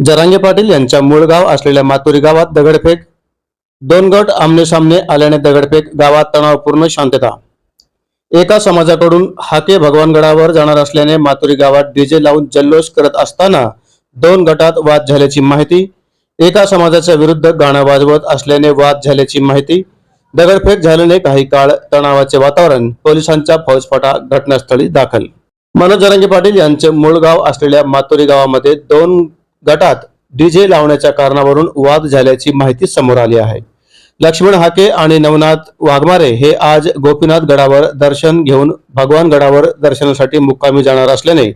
जरांगे पाटील यांच्या मूळ गाव असलेल्या मातुरी गावात दगडफेक दोन गट आमनेसामने आल्याने दगडफेक गावात तणावपूर्ण शांतता. एका समाजाकडून हाके भगवानगडावर जाणार असल्याने मातुरी गावात डीजे लावून जल्लोष करत असताना दोन गटात वाद झाल्याची माहिती एका समाजाच्या विरुद्ध गाणं वाजवत असल्याने वाद झाल्याची माहिती दगडफेक झाल्याने काही काळ तणावाचे वातावरण पोलिसांच्या फौजफाटा घटनास्थळी दाखल. मनोज जरांगे पाटील यांचे मूळ गाव असलेल्या मातुरी गावामध्ये दोन गटात डीजे लावण्याच्या कारणावरून वाद झाल्याची माहिती समोर आली आहे. लक्ष्मण हाके आणि नवनाथ वाघमारे हे आज गोपीनाथ गडावर दर्शन घेऊन भगवान गडावर दर्शनासाठी मुक्कामी जाणार असल्याने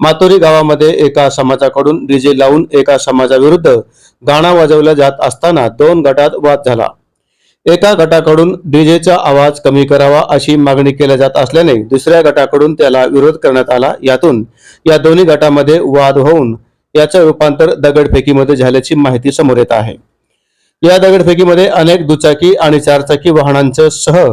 मातोरी गावामध्ये एका समाजाकडून डीजे लावून एका समाजाविरुद्ध गाणं वाजवलं जात असताना दोन गटात वाद झाला. एका गटाकडून डीजेचा आवाज कमी करावा अशी मागणी केल्या जात असल्याने दुसऱ्या गटाकडून त्याला विरोध करण्यात आला. यातून या दोन्ही गटामध्ये वाद होऊन याचं रूपांतर दगडफेकीमध्ये झाल्याची माहिती समोर येत आहे. या दगडफेकीमध्ये अनेक दुचाकी आणि चारचाकी वाहनांचं सह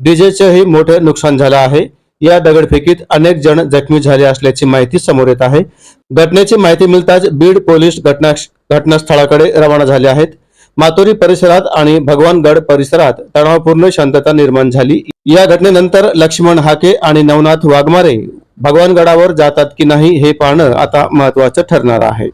डीजेचंही मोठे नुकसान झालं आहे. या दगडफेकीत अनेक जण जखमी झाले असल्याची माहिती समोर येत आहे. घटनेची माहिती मिळताच बीड पोलीस घटना घटनास्थळाकडे रवाना झाले आहेत. मातोरी परिसरात आणि भगवानगड परिसरात तणावपूर्ण शांतता निर्माण झाली. या घटनेनंतर लक्ष्मण हाके आणि नवनाथ वाघमारे भगवानगडावर जातात की नाही हे पाहणं आता महत्वाचं ठरणार आहे.